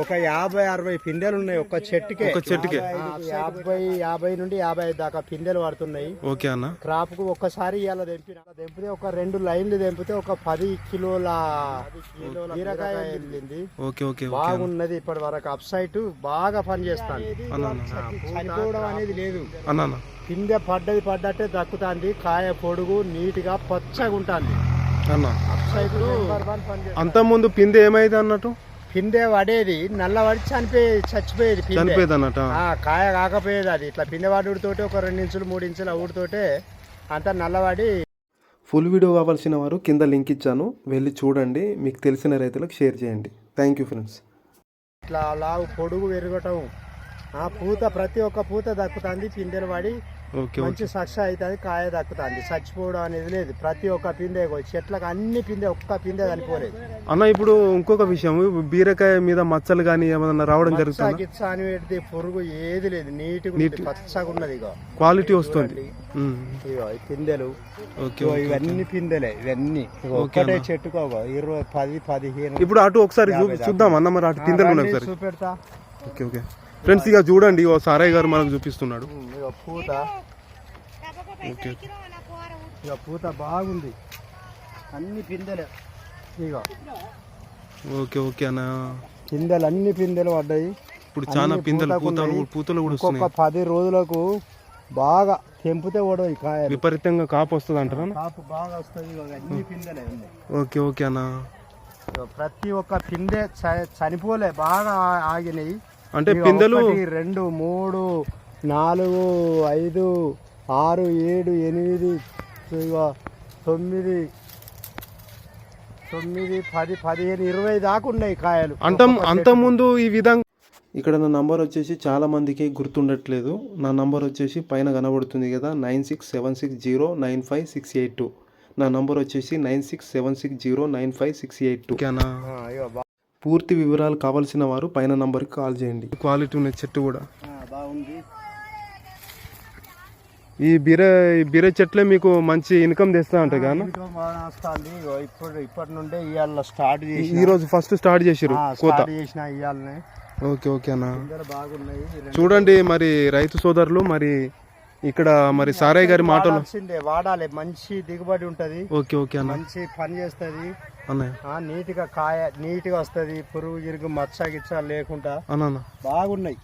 ఒక యాభై అరవై పిందెలు ఉన్నాయి ఒక చెట్టుకే. ఒక చెట్టుకే. యాభై యాభై నుండి యాభై ఐదు దాకా పిందెలు పడుతున్నాయి. ఓకే అన్న. క్రాప్కు ఒక్కసారి ఇవాళ తెంపిన. తెంపితే ఒక రెండు లైన్లు తెంపితే ఒక పది కిలోల బీరకాయ వెళ్ళింది ఓకే ఓకే బాగున్నది ఇప్పటి వరకు. అప్ సైట్ బాగా పని చేస్తాను చనిపోవడం అనేది లేదు. అన్న పిందె పడ్డది పడ్డట్టే దక్కుతాంది. కాయ పొడుగు నీట్గా పచ్చగా ఉంటుంది అన్న. Upside. అంత ముందు పిందె ఏమైంది అన్నట్టు? పిందె పడేది నల్లబడి చనిపోయేది చచ్చిపోయేది పిందె చనిపోయేది అన్నట్టు ఆ, కాయ కాకపోయేది అది. ఇట్లా పిందె ఒక రెండు ఇంచులు మూడు ఇంచులు అవుడుతోటే అంతా నల్లబడి ఫుల్ వీడియో కావాల్సిన వారు కింద లింక్ ఇచ్చాను. వెళ్ళి చూడండి. మీకు తెలిసిన రైతులకు షేర్ చేయండి. థ్యాంక్ యూ ఫ్రెండ్స్ ఇట్లా లావు పొడుగు పెరగటం ఆ పూత ప్రతి ఒక్క పూత దక్కుతుంది పిందెలు పడి మంచి సక్సెస్ అవుతుంది కాయ దక్కుతుంది. చచ్చిపోవడం అనేది లేదు. ప్రతి ఒక్క పిందె చెట్లకు అన్ని పిందె ఒక్క పిందె చనిపోలేదు. అన్న ఇప్పుడు ఇంకొక విషయం. బీరకాయ మీద మచ్చలు కానీ ఏమన్నా రావడం జరుగుతుందా? గిచ్చ అని పెడితే పురుగు ఏది లేదు. ఉంది, పచ్చగా ఉన్నది ఇగో. క్వాలిటీ వస్తుంది. ఇగో పిందెలు. ఇవన్నీ పిందెలే ఇవన్నీ. ఇగో ఒక్కటే చెట్టుకో ఇరవై పది పదిహేను ఇప్పుడు అటు ఒకసారి చూద్దాం అన్న మరి అటు పిందెలు చూపెడతా. Okay okay. ఫ్రెండ్స్ ఇక చూడండి ఓ సారయ్య గారు మనకు చూపిస్తున్నాడు. పూత. ఓకే. ఇగో పూత బాగుంది. అన్ని పిందెలే. ఇగో ఓకే ఓకే అన్న. పిందెలు అన్ని పిందెలు పడ్డాయి. ఇప్పుడు చాలా పిందెలు పూతలు. పూతలు కూడా వస్తున్నాయి. పది రోజులకు బాగా తెంపితే కూడా ఈ కాయలు. విపరీతంగా కాపు వస్తుంది అంటారా? కాపు బాగా వస్తుంది. అన్ని పిందెలే ఓకే ఓకే అన్న. ప్రతి ఒక్క పిందె చనిపోలే బాగా ఆగినాయి. అంటే పిందెలు రెండు మూడు నాలుగు ఐదు ఆరు ఏడు ఎనిమిది తొమ్మిది తొమ్మిది పది పదిహేను ఇరవై దాకా ఉన్నాయి కాయలు. అంత అంత ముందు ఈ విధంగా ఇక్కడ నా నంబర్ వచ్చేసి చాలా మందికి గుర్తుండట్లేదు. నా నంబర్ వచ్చేసి పైన కనబడుతుంది కదా nine six seven six zero nine five six eight two. నా నంబర్ వచ్చేసి nine six seven six zero nine five six eight two. పూర్తి వివరాలు కావాల్సిన వారు పైన నంబర్కి కాల్ చేయండి. క్వాలిటీ ఉన్న చెట్టు కూడా. ఆ, బాగుంది. ఈ బీర ఈ బీర చెట్లే మీకు మంచి ఇన్కమ్ తెస్తా ఉంటాయి ఇగో ఇప్పుడు ఇప్పటి నుండే ఇవాళ స్టార్ట్ చేసి ఈ రోజు ఫస్ట్ స్టార్ట్ చేసిరు కోత. స్టార్ట్ చేసిన ఇవాళనే ఓకే ఓకే అన్న. చూడండి మరి రైతు సోదరులు మరి ఇక్కడ మరి సారయ్య గారి మాటలు వాడాలి. మంచి దిగుబడి ఉంటది. ఓకే ఓకే అన్న. మంచి పని చేస్తది. అన్నయ్య. నీట్గా కాయ నీట్గా వస్తది. పురుగు గిరుగు మచ్చ గిచ్చ లేకుండా అన్న. బాగున్నాయి.